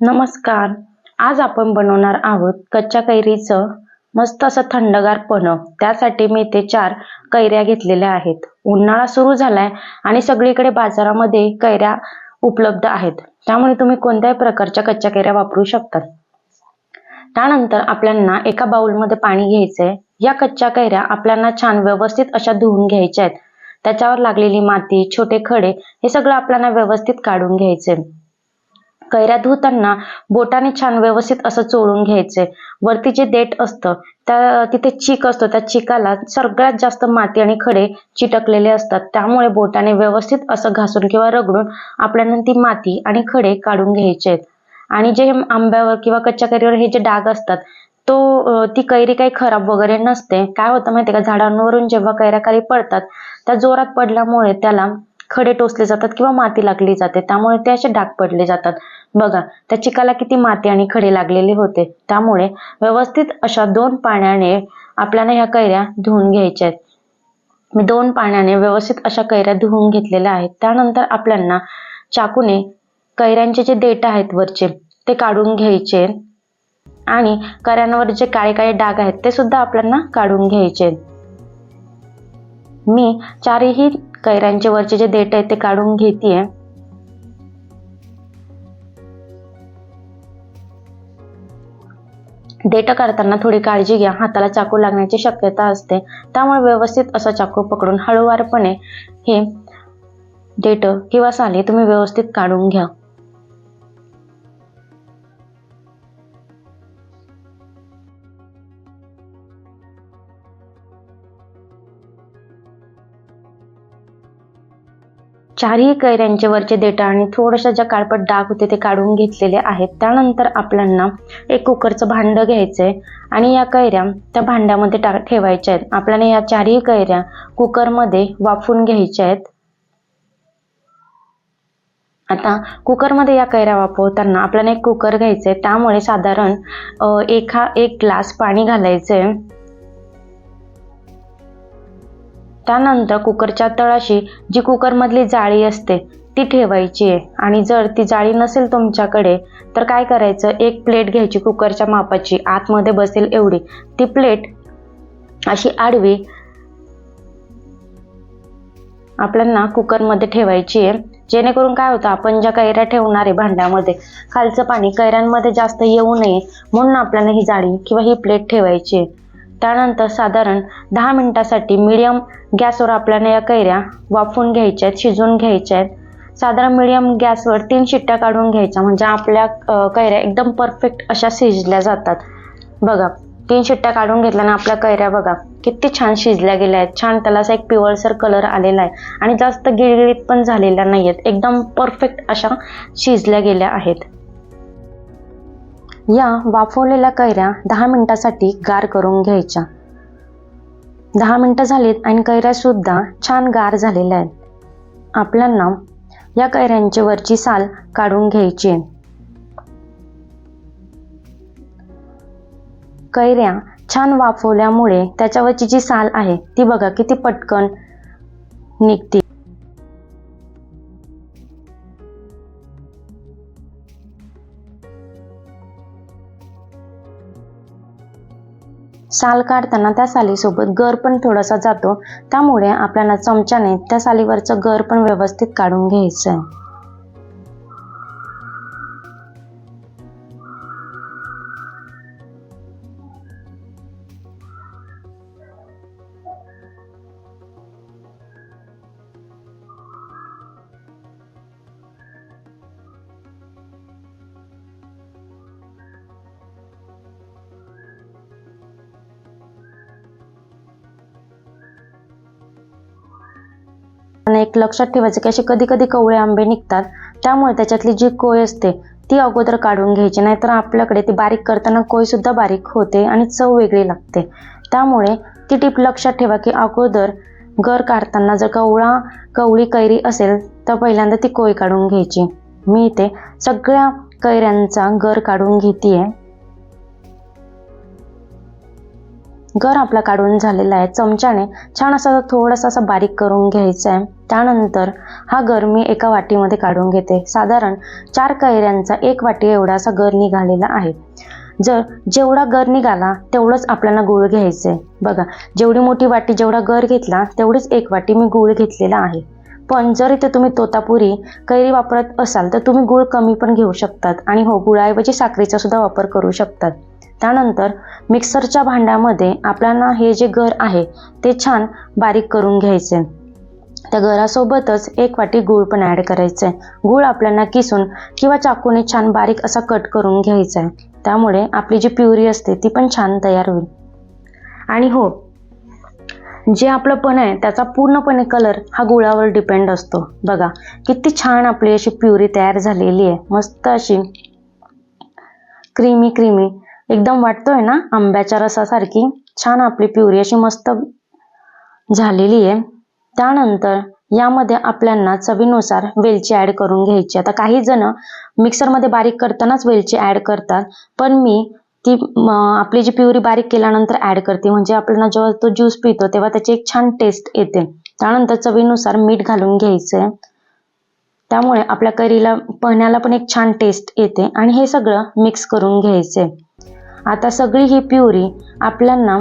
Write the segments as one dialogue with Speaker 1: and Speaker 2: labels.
Speaker 1: नमस्कार. आज आपण बनवणार आहोत कच्च्या कैरीचं मस्त असं थंडगार पन्ह त्यासाठी मी इथे चार कैऱ्या घेतलेल्या आहेत. उन्हाळा सुरू झालाय आणि सगळीकडे बाजारामध्ये कैऱ्या उपलब्ध आहेत. त्यामुळे तुम्ही कोणत्याही प्रकारच्या कच्च्या कैऱ्या वापरू शकतात त्यानंतर आपल्याला एका बाउलमध्ये पाणी घ्यायचंय. या कच्च्या कैऱ्या आपल्याला छान व्यवस्थित अशा धुवून घ्यायच्या आहेत. त्याच्यावर लागलेली माती छोटे खडे हे सगळं आपल्याला व्यवस्थित काढून घ्यायचंय. कैऱ्या धुताना बोटाने छान व्यवस्थित असं चोळून घ्यायचे. वरती जे देठ असतं त्या तिथे चीक असतो त्या चिकाला सगळ्यात जास्त माती आणि खडे चिटकलेले असतात. त्यामुळे बोटाने व्यवस्थित असं घासून किंवा रगडून आपल्याला ती माती आणि खडे काढून घ्यायचे. आहेत आणि जे आंब्यावर किंवा कच्च्या कैरीवर हे जे डाग असतात तो ती कैरी काही खराब वगैरे नसते. काय होतं माहितीये का? झाडांवरून जेव्हा कैऱ्या खाली पडतात त्या जोरात पडल्यामुळे त्याला खडे टोचले जातात किंवा माती लागली जाते. त्यामुळे ते असे डाग पडले जातात. बघा त्या चिकाला किती माती आणि खडे लागलेले होते. त्यामुळे व्यवस्थित अशा दोन पाण्याने आपल्याला ह्या कैऱ्या धुवून घ्यायच्या आहेत. मी दोन पाण्याने व्यवस्थित अशा कैऱ्या धुवून घेतलेल्या आहेत. त्यानंतर आपल्याला चाकूने कैऱ्यांचे जे देठ आहेत वरचे ते काढून घ्यायचे. आणि कैऱ्यांवर जे काळे काळे डाग आहेत ते सुद्धा आपल्याला काढून घ्यायचे. मी चारही कैऱ्यांचे वरचे जे देठ आहेत ते काढून घेते देठ काढताना थोडी काळजी घ्या. हाताला चाकू लागण्याची शक्यता असते. त्यामुळे व्यवस्थित असा चाकू पकडून हळूवारपणे हे देठ किंवा साली तुम्ही व्यवस्थित काढून घ्या. चारही कैऱ्यांचे वरचे आणि थोड्याशा ज्या काळपट डाग होते ते काढून घेतलेले आहेत. त्यानंतर आपल्याला एक कुकरचं भांड घ्यायचंय आणि या कैऱ्या त्या भांड्यामध्ये टा ठेवायच्या आहेत. आपल्याला या चारही कैऱ्या कुकरमध्ये वाफवून घ्यायच्या आहेत. आता कुकरमध्ये या कैऱ्या वापरताना आपल्याला एक कुकर घ्यायचंय. त्यामुळे साधारण एका एक ग्लास पाणी घालायचंय. त्यानंतर कुकरच्या तळाशी जी कुकरमधली जाळी असते ती ठेवायची आहे. आणि जर ती जाळी नसेल तुमच्याकडे तर काय करायचं? एक प्लेट घ्यायची कुकरच्या मापाची. आतमध्ये बसेल एवढी. ती प्लेट अशी आडवी आपल्यांना कुकरमध्ये ठेवायची आहे. जेणेकरून काय होतं? आपण ज्या कैऱ्या ठेवणार आहे भांड्यामध्ये खालचं पाणी कैऱ्यांमध्ये जास्त येऊ नये. म्हणून आपल्याला ही जाळी किंवा ही प्लेट ठेवायची आहे. त्यानंतर साधारण दहा मिनिटासाठी मीडियम गॅसवर आपल्याला या कैऱ्या वाफून घ्यायच्या आहेत शिजवून घ्यायच्या आहेत साधारण मीडियम गॅसवर तीन शिट्ट्या काढून घ्यायच्या. म्हणजे आपल्या कैऱ्या एकदम परफेक्ट अशा शिजल्या जातात. बघा तीन शिट्ट्या काढून घेतल्याने आपल्या कैऱ्या बघा किती छान शिजल्या गेल्या आहेत. छान त्याला असा एक पिवळसर कलर आलेला आहे. आणि जास्त गिळगिळीत पण झालेल्या नाही आहेत एकदम परफेक्ट अशा शिजल्या गेल्या आहेत. या वाफवलेल्या कैऱ्या दहा मिनटासाठी गार करून घ्यायच्या. दहा मिनटं झालीत आणि कैऱ्यासुद्धा छान गार झालेल्या आहेत. आपल्याला या कैऱ्यांची वरची साल काढून घ्यायची आहे. कैऱ्या छान वाफवल्यामुळे त्याच्यावरची जी साल आहे ती बघा किती पटकन निघते. साल काढताना त्या सालीसोबत गर पण थोडासा जातो. त्यामुळे आपल्याला चमच्याने त्या सालीवरचं गर पण व्यवस्थित काढून घ्यायचं आहे आणि एक लक्षात ठेवायचं की असे कधी कधी कवळे आंबे निघतात. त्यामुळे त्याच्यातली जी कोय असते ती अगोदर काढून घ्यायची. नाहीतर आपल्याकडे ती बारीक करताना कोयसुद्धा बारीक होते आणि चव वेगळी लागते. त्यामुळे ती टीप लक्षात ठेवा की अगोदर गर काढताना जर कवळा कवळी कैरी असेल तर पहिल्यांदा ती कोय काढून घ्यायची. मी इथे सगळ्या कैऱ्यांचा गर काढून घेते गर आपला काढून झालेला आहे. चमच्याने छान असा थोडासा असा बारीक करून घ्यायचा आहे त्यानंतर हा गर मी एका वाटीमध्ये काढून घेते. साधारण चार कैऱ्यांचा एक वाटी एवढा असा गर निघालेला आहे. जर जेवढा गर निघाला तेवढंच आपल्याला गूळ घ्यायचं आहे बघा जेवढी मोठी वाटी जेवढा गर घेतला तेवढीच एक वाटी मी गूळ घेतलेला आहे. पण जर इथे तुम्ही तोतापुरी कैरी वापरत असाल तर तुम्ही गूळ कमी पण घेऊ शकतात आणि हो गुळाऐवजी साखरेचा सुद्धा वापर करू शकतात. त्यानंतर मिक्सरच्या भांड्यामध्ये आपल्याला हे जे गर आहे ते छान बारीक करून घ्यायचे. त्या गरासोबतच एक वाटी गूळ पण ॲड करायचं. आहे गूळ आपल्याला किसून किंवा चाकूने छान बारीक असा कट करून घ्यायचा आहे. त्यामुळे आपली जी प्युरी असते ती पण छान तयार होईल. आणि हो जे आपलं पण आहे त्याचा पूर्णपणे कलर हा गुळावर डिपेंड असतो. बघा किती छान आपली अशी प्युरी तयार झालेली आहे. मस्त अशी क्रीमी क्रीमी एकदम वाटतोय ना आंब्याच्या रसासारखी. छान आपली प्युरी अशी मस्त झालेली आहे. त्यानंतर यामध्ये आपल्याला चवीनुसार वेलची ॲड करून घ्यायची. आता काही जण मिक्सरमध्ये बारीक करतानाच वेलची ॲड करतात. पण मी ती आपली जी प्युरी बारीक केल्यानंतर ॲड करते. म्हणजे आपल्याला जेव्हा तो ज्यूस पितो तेव्हा त्याची एक छान टेस्ट येते. त्यानंतर चवीनुसार मीठ घालून घ्यायचं आहे त्यामुळे आपल्या करीला पहण्याला पण एक छान टेस्ट येते. आणि हे सगळं मिक्स करून घ्यायचे आता सगळी ही प्युरी आपल्यांना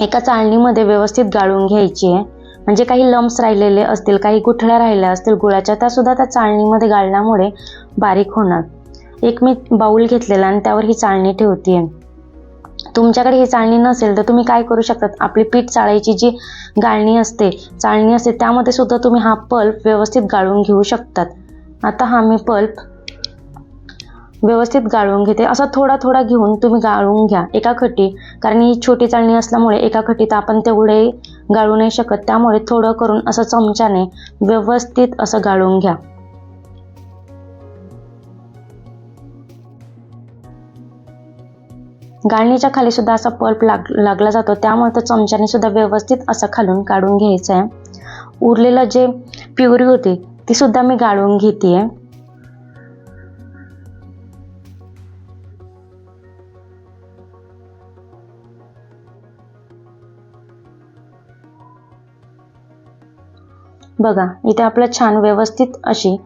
Speaker 1: एका चाळणीमध्ये व्यवस्थित गाळून घ्यायची आहे. म्हणजे काही लम्स राहिलेले असतील काही गुठळ्या राहिल्या असतील गुळाच्या त्यासुद्धा त्या चाळणीमध्ये गाळल्यामुळे बारीक होणार. एक मी बाऊल घेतलेला आणि त्यावर ही चाळणी ठेवते तुमच्याकडे ही चाळणी नसेल तर तुम्ही काय करू शकतात? आपली पीठ चाळायची जी गाळणी असते चाळणी असते त्यामध्ये सुद्धा तुम्ही हा पल्प व्यवस्थित गाळून घेऊ शकतात. आता हा मी पल्प व्यवस्थित गाळून घेते. असा थोडा थोडा घेऊन तुम्ही गाळून घ्या. एका खटी. कारण ही छोटी चाळणी असल्यामुळे एका खटीत आपण तेवढे गाळू नाही शकत. त्यामुळे थोडं करून असं चमच्याने व्यवस्थित असं गाळून घ्या. गाळणीच्या खाली सुद्धा असा पल्प लाग लागला जातो. त्यामुळे तो चमच्याने सुद्धा व्यवस्थित असं खालून काढून घ्यायचं आहे उरलेलं जे प्युरी होती ती सुद्धा मी गाळून घेते आहे बघा इथे आपलं छान व्यवस्थित अशी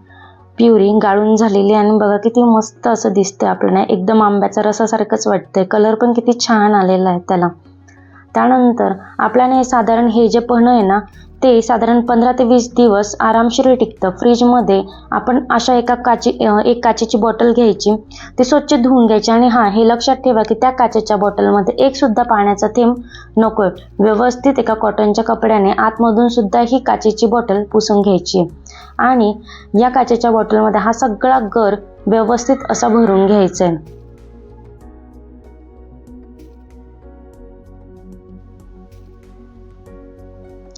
Speaker 1: प्युरी गाळून झालेली आणि बघा किती मस्त असं दिसतंय आपल्याला. एकदम आंब्याचा रसासारखंच वाटतंय. कलर पण किती छान आलेला आहे त्याला. त्यानंतर आपल्याने साधारण हे जे पन्हं आहे ना ते साधारण पंधरा ते वीस दिवस आरामशीर टिकतं. फ्रीजमध्ये आपण अशा एका काची एक काचेची बॉटल घ्यायची. ती स्वच्छ धुवून घ्यायची आणि हां हे लक्षात ठेवा की त्या काचेच्या बॉटलमध्ये एकसुद्धा पाण्याचा थेंब नको व्यवस्थित एका कॉटनच्या कपड्याने आतमधून सुद्धा ही काचेची बॉटल पुसून घ्यायची. आणि या काचेच्या बॉटलमध्ये हा सगळा गर व्यवस्थित असा भरून घ्यायचा आहे.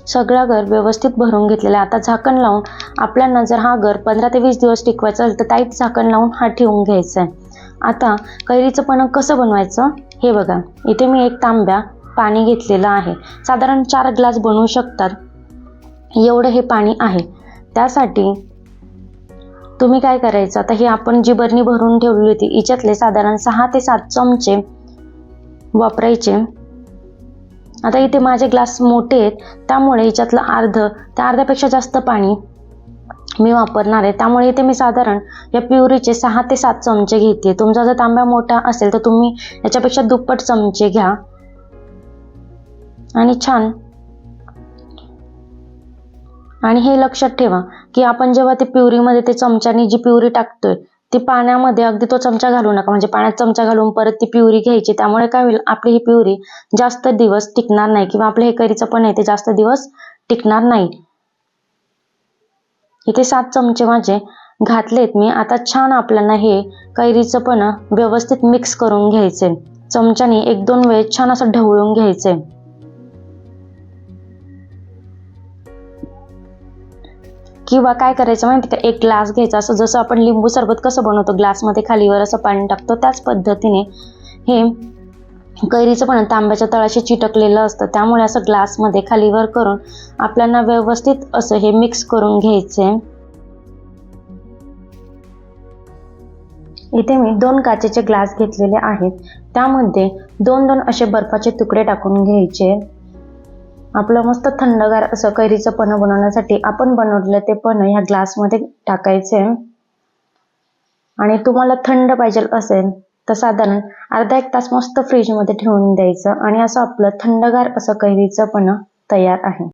Speaker 1: सगळा घर व्यवस्थित भरून घेतलेला आहे. आता झाकण लावून आपल्याला जर हा घर पंधरा ते वीस दिवस टिकवायचा असेल तर टाईट झाकण लावून हा ठेवून घ्यायचा आहे. आता कैरीचं पण कसं बनवायचं? हे बघा. इथे मी एक तांब्या पाणी घेतलेलं आहे. साधारण चार ग्लास बनवू शकतात. एवढं हे पाणी आहे. त्यासाठी तुम्ही काय करायचं? आता हे आपण जी बरणी भरून ठेवली होती हिच्यातले साधारण सहा ते सात चमचे वापरायचे. आता इथे माझे ग्लास मोठे आहेत त्यामुळे याच्यातलं अर्ध त्या अर्ध्यापेक्षा जास्त पाणी मी वापरणार आहे. त्यामुळे इथे मी साधारण या प्युरीचे सहा ते सात चमचे घेते. तुमचा जर तांब्या मोठा असेल तर तुम्ही याच्यापेक्षा दुप्पट चमचे घ्या. आणि छान. आणि हे लक्षात ठेवा की आपण जेव्हा ते प्युरीमध्ये ते चमच्याने जी प्युरी टाकतोय ती पाण्यामध्ये अगदी तो चमचा घालू नका. म्हणजे पाण्यात चमचा घालून परत ती प्युरी घ्यायची. त्यामुळे काय होईल? आपली ही प्युरी जास्त दिवस टिकणार नाही किंवा आपलं हे कैरीचं पण आहे ते जास्त दिवस टिकणार नाही. इथे सात चमचे माझे घातलेत मी. आता छान आपल्याला हे कैरीचं पण व्यवस्थित मिक्स करून घ्यायचे चमच्याने एक दोन वेळेस छान असं ढवळून घ्यायचे किंवा काय करायचं माहिती का? एक ग्लास घ्यायचा. असं जसं आपण लिंबू सरबत कसं बनवतो? ग्लासमध्ये खालीवर असं पाणी टाकतो. त्याच पद्धतीने हे कैरीचं पण तांब्याच्या तळाशी चिटकलेलं असतं. त्यामुळे असं ग्लासमध्ये खालीवर करून आपल्याला व्यवस्थित असं हे मिक्स करून घ्यायचे इथे मी दोन काचेचे ग्लास घेतलेले आहेत. त्यामध्ये दोन दोन असे बर्फाचे तुकडे टाकून घ्यायचे. आपलं मस्त थंडगार असं कैरीचं पन्ह बनवण्यासाठी आपण बनवलेलं ते पण ह्या ग्लासमध्ये टाकायचे. आणि तुम्हाला थंड पाहिजे असेल तर साधारण अर्धा एक तास मस्त फ्रीजमध्ये ठेवून द्यायचं. आणि असं आपलं थंडगार असं कैरीचं पण तयार आहे.